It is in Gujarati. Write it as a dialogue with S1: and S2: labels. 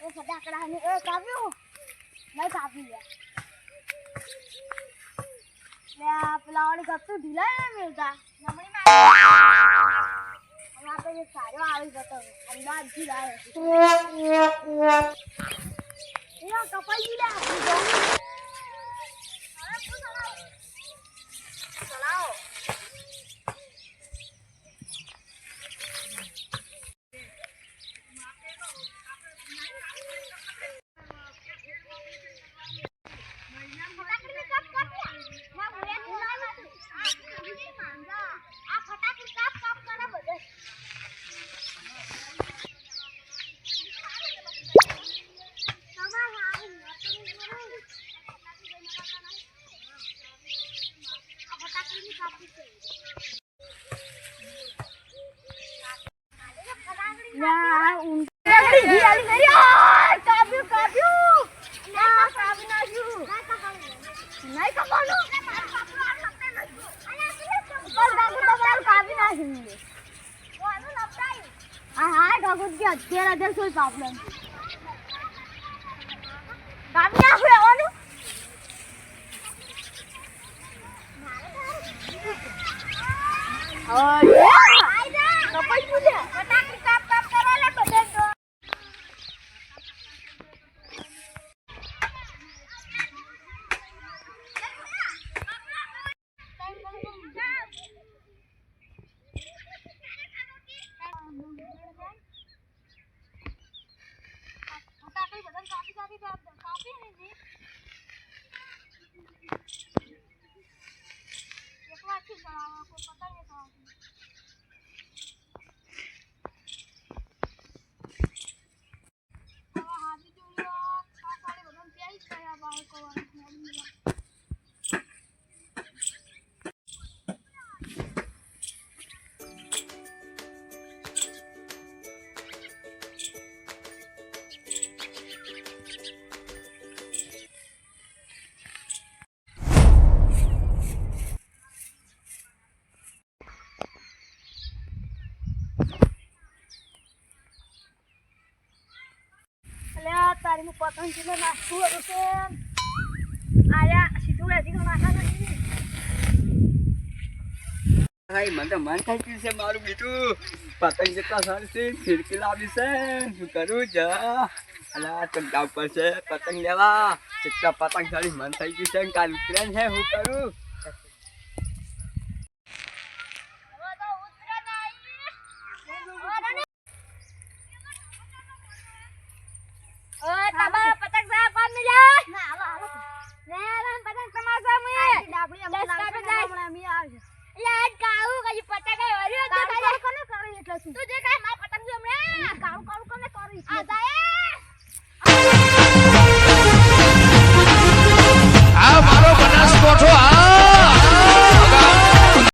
S1: એ ફટાકડા ને એ કાપ્યું નહીં કાપી લે લે આ પેલા વાળી કપતું ઢીલા ને મિલતા નમણી
S2: માં
S1: હમણાં તો સારો આવી જતો અમદાવાદથી લાવ્યો કપાઈ ગઈ લે આપણી તો. હવે તું ચલાવ.
S2: ચલાવો ફટાકડી કાપ કાપ ના ભૂયા ઢીલા નથી આ ફટાકડી માંગા આ ફટાકડી કાપ કાપ કરે બધે તમારે
S1: આવી આ ફટાકડી કાપી છે ના ઊંઘ કાપ્યું
S2: કાપ્યું ના કાપી નાખ્યું નહીં કપાનું પર કાકુ તમારું કાપી નાખ્યું હા હા કાકુ કે
S1: અત્યારે અત્યારે શું પ્રોબ્લેમ કાપી નાખ્યું એવાનું
S2: કપાઈ ગયું લે ફટાકડી કાપ કાપ કરો લે બધે તો
S1: ફટાકડી બધાને કાપી કાપી હું પતંગ નાખતું હતું કે આયા, સીધું તો નાખા
S3: હાય મને તો મન થઈ ગયું છે મારું બીજું. પતંગ જેટલા સારું છે ફિરકી લાવી છે. શું કરું? જા. અલા ચમકા ઉપર છે, પતંગ લેવા. જેટલા પતંગ સારી મન થઈ ગયું છે, કાલ ઉતરાયણ છે શું કરું?
S1: તું
S2: જે કામ આ પતંગ હમણે.
S1: કાળું કાળું કોને કરી છે.